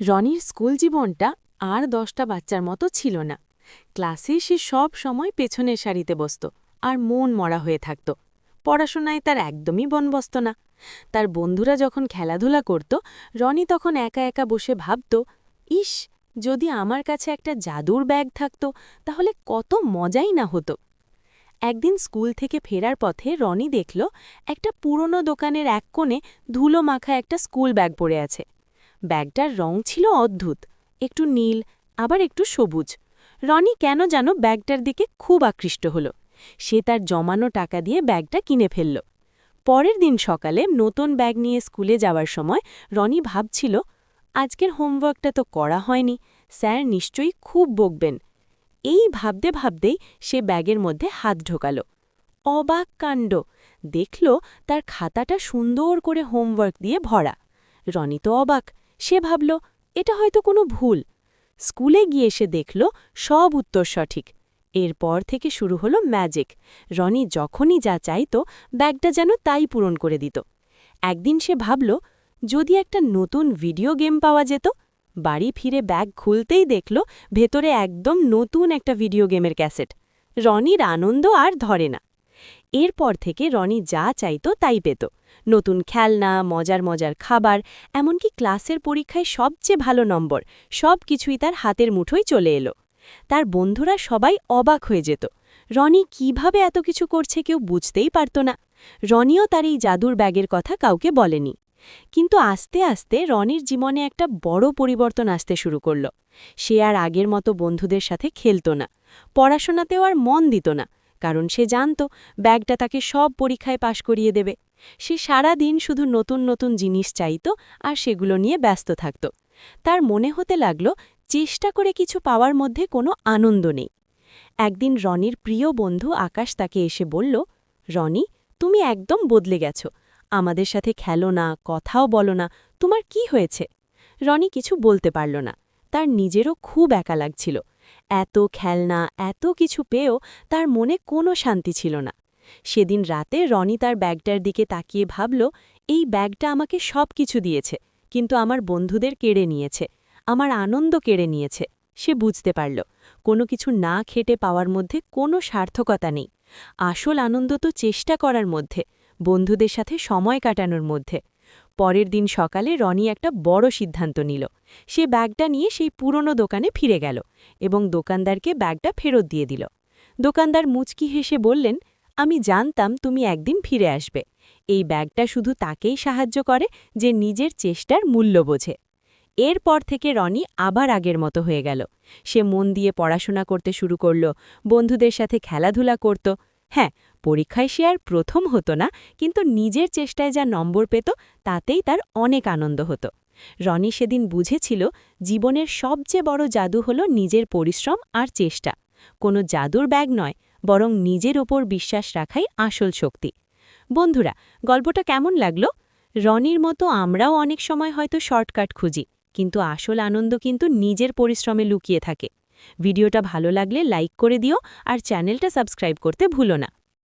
রনির স্কুল জীবনটা আর দশটা বাচ্চার মতো ছিল না। ক্লাসে সে সব সময় পেছনের সারিতে বসত আর মন মরা হয়ে থাকত। পড়াশোনায় তার একদমই বনবস্ত না। তার বন্ধুরা যখন খেলাধুলা করত, রনি তখন একা একা বসে ভাবত, ইস, যদি আমার কাছে একটা জাদুর ব্যাগ থাকত, তাহলে কত মজাই না হতো। একদিন স্কুল থেকে ফেরার পথে রনি দেখল একটা পুরনো দোকানের এক কোণে ধুলো মাখা একটা স্কুল ব্যাগ পড়ে আছে। ব্যাগটার রং ছিল অদ্ভুত, একটু নীল, আবার একটু সবুজ। রনি কেন যেন ব্যাগটার দিকে খুব আকৃষ্ট হল। সে তার জমানো টাকা দিয়ে ব্যাগটা কিনে ফেলল। পরের দিন সকালে নতুন ব্যাগ নিয়ে স্কুলে যাওয়ার সময় রনি ভাবছিল, আজকের হোমওয়ার্কটা তো করা হয়নি, স্যার নিশ্চয়ই খুব বকবেন। এই ভাবতে ভাবতেই সে ব্যাগের মধ্যে হাত ঢোকাল। অবাক কাণ্ড, দেখল তার খাতাটা সুন্দর করে হোমওয়ার্ক দিয়ে ভরা। রনি তো অবাক সে ভাবল, এটা হয়তো কোনো ভুল। স্কুলে গিয়ে সে দেখল, সব উত্তর সঠিক। এরপর থেকে শুরু হলো ম্যাজিক রনি যখনই যা চাইত, ব্যাগটা যেন তাই পূরণ করে দিত। একদিন সে ভাবল, যদি একটা নতুন ভিডিও গেম পাওয়া যেত? বাড়ি ফিরে ব্যাগ খুলতেই দেখল, ভেতরে একদম নতুন একটা ভিডিও গেমের ক্যাসেট রনির আনন্দ আর ধরে না। এরপর থেকে রনি যা চাইত তাই পেত। নতুন খেলনা, মজার মজার খাবার, এমনকি ক্লাসের পরীক্ষায় সবচেয়ে ভালো নম্বর সব কিছুই তার হাতের মুঠোয় চলে এলো। তার বন্ধুরা সবাই অবাক হয়ে যেত। রনি কীভাবে এত কিছু করছে কেউ বুঝতেই পারত না। রনিও তার এই জাদুর ব্যাগের কথা কাউকে বলেনি। কিন্তু আস্তে আস্তে রনির জীবনে একটা বড় পরিবর্তন আসতে শুরু করল। সে আর আগের মতো বন্ধুদের সাথে খেলত না। পড়াশোনাতেও আর মন দিত না। কারণ সে জানত ব্যাগটা তাকে সব পরীক্ষায় পাশ করিয়ে দেবে। সে সারা দিন শুধু নতুন নতুন জিনিস চাইত আর সেগুলো নিয়ে ব্যস্ত থাকত। তার মনে হতে লাগল, চেষ্টা করে কিছু পাওয়ার মধ্যে কোনো আনন্দ নেই। একদিন রনির প্রিয় বন্ধু আকাশ তাকে এসে বলল, রনি, তুমি একদম বদলে গেছ। আমাদের সাথে খেলো না, কথাও বলো না, তোমার কি হয়েছে? রনি কিছু বলতে পারল না। তার নিজেরও খুব একা লাগছিল। এত খেলনা, এত কিছু পেয়েও তার মনে কোনো শান্তি ছিল না। সেদিন রাতে রনি তার ব্যাগটার দিকে তাকিয়ে ভাবল, এই ব্যাগটা আমাকে সব কিছু দিয়েছে, কিন্তু আমার বন্ধুদের কেড়ে নিয়েছে, আমার আনন্দ কেড়ে নিয়েছে। সে বুঝতে পারল, কোনো কিছু না খেটে পাওয়ার মধ্যে কোনো সার্থকতা নেই। আসল আনন্দ তো চেষ্টা করার মধ্যে, বন্ধুদের সাথে সময় কাটানোর মধ্যে। পরের দিন সকালে রনি একটা বড় সিদ্ধান্ত নিল। সে ব্যাগটা নিয়ে সেই পুরনো দোকানে ফিরে গেল এবং দোকানদারকে ব্যাগটা ফেরত দিয়ে দিল। দোকানদার মুচকি হেসে বললেন, আমি জানতাম তুমি একদিন ফিরে আসবে। এই ব্যাগটা শুধু তাকেই সাহায্য করে যে নিজের চেষ্টার মূল্য বোঝে এরপর থেকে রনি আবার আগের মতো হয়ে গেল। সে মন দিয়ে পড়াশোনা করতে শুরু করল, বন্ধুদের সাথে খেলাধুলা করত হ্যাঁ পরীক্ষায় সে আর প্রথম হতো না, কিন্তু নিজের চেষ্টায় যা নম্বর পেত, তাতেই তার অনেক আনন্দ হতো। রনি সেদিন বুঝেছিল, জীবনের সবচেয়ে বড় জাদু হল নিজের পরিশ্রম আর চেষ্টা। কোনো জাদুর ব্যাগ নয়, বরং নিজের ওপর বিশ্বাস রাখাই আসল শক্তি। বন্ধুরা, গল্পটা কেমন লাগল? রনির মতো আমরাও অনেক সময় হয়তো শর্টকাট খুঁজি, কিন্তু আসল আনন্দ কিন্তু নিজের পরিশ্রমে লুকিয়ে থাকে। ভিডিওটা ভালো লাগলে লাইক করে দিও আর চ্যানেলটা সাবস্ক্রাইব করতে ভুলো না।